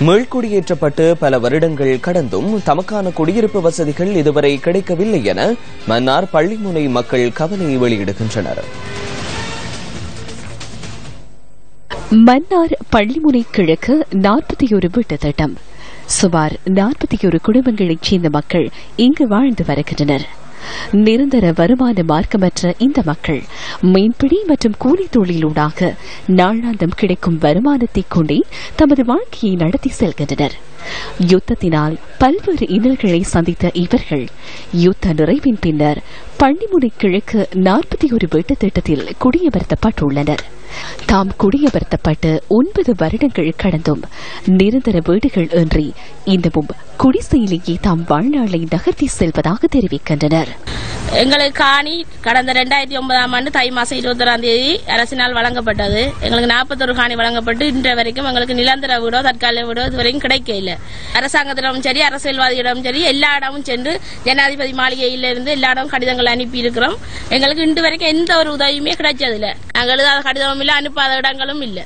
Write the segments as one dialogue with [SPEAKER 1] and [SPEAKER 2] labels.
[SPEAKER 1] மீள்குடியேற்றப்பட்டு பல வருடங்கள் கடந்தும் தமக்கான குடியிருப்பு வசதிகள் இதுவரை கிடைக்கவில்லை என மன்னார் பள்ளிமுனை மக்கள் கவலை வெளியிடுகின்றனர்.
[SPEAKER 2] மன்னார் பள்ளிமுனை கிழக்கு நாற்பத்தி ஒரு வீட்டு திட்டம். சுமார் நாற்பத்தி ஒரு குடும்பங்களைச் சேர்ந்த மக்கள் இங்கு வாழ்ந்து வருகின்றனர். நிரந்தர வருமான மார்க்கமற்ற இந்த மக்கள் மீன்பிடி மற்றும் கூலி தொழிலூடாக நாளாந்தம் கிடைக்கும் வருமானத்தைக் கொண்டே தமது வாழ்க்கையை நடத்தி செல்கின்றனர். யுத்தத்தினால் பல்வேறு இன்னல்களை சந்தித்த இவர்கள் யுத்த நிறைவின் பின்னர் பள்ளிமுனை கிழக்கு நாற்பத்தி ஒரு வீட்டு திட்டத்தில் குடியமர்த்தப்பட்டுள்ளனர். தாம் குடியமர்த்தப்பட்டு ஒன்பது வருடங்கள் கடந்தும் நிரந்தர வீடுகள் இன்றி இன்னமும் குடிசையிலேயே தாம் வாழ்நாளை நகர்த்தி செல்வதாக தெரிவிக்கின்றனர்.
[SPEAKER 3] எங்களுக்கு காணி கடந்த ரெண்டாயிரத்தி ஒன்பதாம் ஆண்டு தை மாசம் இருபத்தொராம் தேதி அரசினால் வழங்கப்பட்டது. எங்களுக்கு நாற்பத்தொரு காணி வழங்கப்பட்டு இன்று வரைக்கும் எங்களுக்கு நிலந்தர வீடோ தற்காலிக வீடோ இதுவரைக்கும் கிடைக்க இல்லை அரசாங்கத்திடமும் சரி அரசியல்வாதியிடமும் சரி எல்லா இடமும் சென்று ஜனாதிபதி மாளிகையிலிருந்து எல்லா இடமும் கடிதங்கள் அனுப்பி இருக்கிறோம் எங்களுக்கு இன்று வரைக்கும் எந்த ஒரு உதவியுமே கிடைச்சதில்ல. நாங்கள் எழுதாத கடிதமும் இல்லை அனுப்பாத இடங்களும் இல்லை.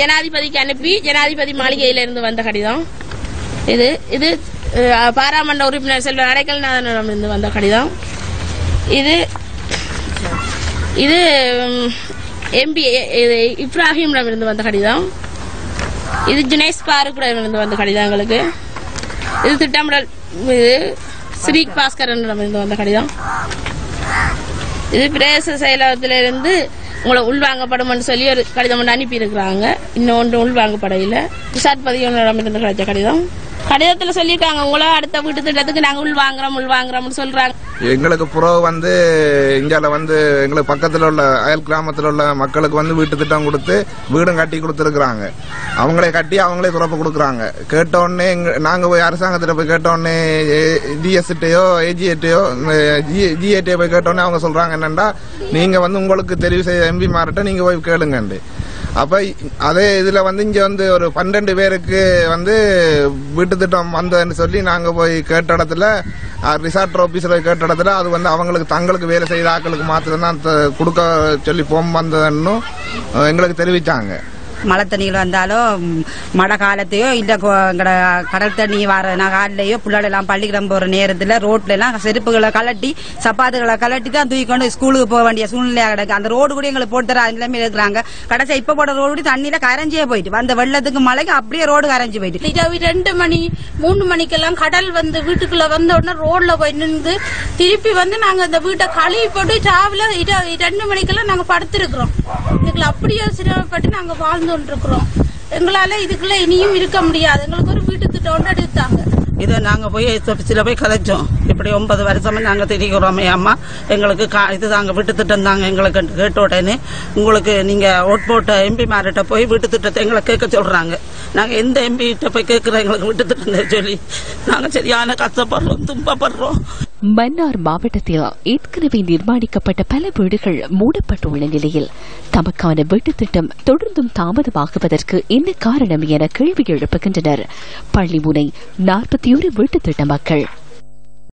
[SPEAKER 3] ஜனாதிபதிக்கு அனுப்பி ஜனாதிபதி மாளிகையிலிருந்து வந்த கடிதம். இது இது பாராமன்ற உறுப்பினர் செல்வ அடைக்கல்நாதனிடமிருந்து வந்த கடிதம். இது இது எம்பி இப்ராஹிமிடம் இருந்து வந்த கடிதம். இது ஜுனேஸ் பாருக்கிடம் இருந்து வந்த கடிதம் எங்களுக்கு. இது திட்டமிடல் இது ஸ்ரீ பாஸ்கரனிடம் இருந்து வந்த கடிதம். இது பிரதேச செயலகத்திலிருந்து உங்களை உள்வாங்கப்படும் சொல்லி ஒரு கடிதம் ஒன்று அனுப்பியிருக்கிறாங்க. இன்னொன்று உள்வாங்கப்படையில். விசாட் பதிவு கிடைச்ச கடிதம். கடிதத்தில் சொல்லியிருக்காங்க உங்களை அடுத்த வீட்டு திட்டத்துக்கு நாங்கள் உள் வாங்குறோம் உள் வாங்குறோம்னு சொல்கிறாங்க
[SPEAKER 4] எங்களுக்கு புறவு வந்து இந்தியாவில் வந்து எங்களுக்கு பக்கத்தில் உள்ள அயல் கிராமத்தில் உள்ள மக்களுக்கு வந்து வீட்டு திட்டம் கொடுத்து வீடும் கட்டி கொடுத்துருக்குறாங்க. அவங்களே கட்டி அவங்களே துறப்பு கொடுக்குறாங்க. கேட்டோடனே நாங்கள் போய் அரசாங்கத்தில் போய் கேட்டோடனே ஏஜிஎட்டையோ ஏஜிஏட்டையோ ஜிஏட்டையோ போய் கேட்டோடனே அவங்க சொல்கிறாங்க என்னென்னா நீங்கள் வந்து உங்களுக்கு தெரிவு செய்த எம்பி மாறிட்ட நீங்கள் போய் கேளுங்கண்டு. அப்போ அதே இதில் வந்து இங்கே வந்து ஒரு பன்னெண்டு பேருக்கு வந்து வீட்டு திட்டம் வந்ததுன்னு சொல்லி நாங்கள் போய் கேட்ட இடத்துல ரிசார்ட் ஆஃபீஸில் கேட்ட இடத்துல அது வந்து அவங்களுக்கு தங்களுக்கு வேலை செய்த ஆக்களுக்கு மாத்திரம் தான் கொடுக்க சொல்லி போம் வந்ததுன்னு எங்களுக்கு தெரிவித்தாங்க
[SPEAKER 5] மழை தண்ணிகள் வந்தாலும் மழை காலத்தையோ இல்லை கடல் தண்ணி வர காலையோ பிள்ளைகள் எல்லாம் பள்ளிக்கூடம் போகிற நேரத்துல ரோட்ல எல்லாம் செருப்புகளை கலட்டி சப்பாத்துகளை கலட்டி தான் தூக்கி கொண்டு ஸ்கூலுக்கு போக வேண்டிய சூழ்நிலையா கிடக்கு. அந்த ரோடு கூட எங்களுக்கு போட்டு தர நிலைமை இருக்கிறாங்க. கடைசியா இப்போ போட ரோடு கூட தண்ணியில கரைஞ்சே போயிட்டு வந்த வெள்ளத்துக்கு மழைக்கு அப்படியே ரோடு கரைஞ்சு போயிட்டு.
[SPEAKER 6] இரவு ரெண்டு மணி மூணு மணிக்கெல்லாம் கடல் வந்து வீட்டுக்குள்ள வந்த உடனே ரோட்ல போய் நின்று திருப்பி வந்து நாங்க அந்த வீட்டை கழுவி போட்டு சாவில ரெண்டு மணிக்கெல்லாம் நாங்க படுத்திருக்கிறோம். இதுக்குள்ள அப்படியே சிரமப்பட்டு நாங்க வாழ்ந்து கொண்டிருக்கிறோம் எங்களால இதுக்குள்ள இனியும் இருக்க முடியாது. எங்களுக்கு ஒரு வீட்டு திட்டம் ஒன்று எடுத்தாங்க.
[SPEAKER 7] இதை நாங்கள் போய் ஆஃபீஸில் போய் கதைச்சோம் இப்படி ஒன்பது வருஷமா நாங்கள் தெரிகிறோமே அம்மா. எங்களுக்கு கா- இது தாங்க வீட்டு திட்டம் தாங்க எங்களுக்கு கேட்ட உடனே. உங்களுக்கு நீங்கள் ஓட் போட்ட எம்பி மார்கிட்ட போய் வீட்டு திட்டத்தை எங்களை கேட்க சொல்கிறாங்க நாங்கள் எந்த எம்பி கிட்ட போய் கேட்குறோம்? எங்களுக்கு வீட்டு திட்டம் சொல்லி. நாங்கள் சரியான கஷ்டப்படுறோம் துன்பப்படுறோம்.
[SPEAKER 2] மன்னார் மாவட்டத்தில் ஏற்கனவே நிர்மாணிக்கப்பட்ட பல வீடுகள் மூடப்பட்டுள்ள நிலையில் தமக்கான வீட்டுத் திட்டம் தொடர்ந்தும் தாமதமாகுவதற்கு என்ன காரணம் என கேள்வி எழுப்புகின்றனர். பள்ளிமுனை நாற்பத்தி ஒரு வீட்டுத் திட்ட மக்கள்.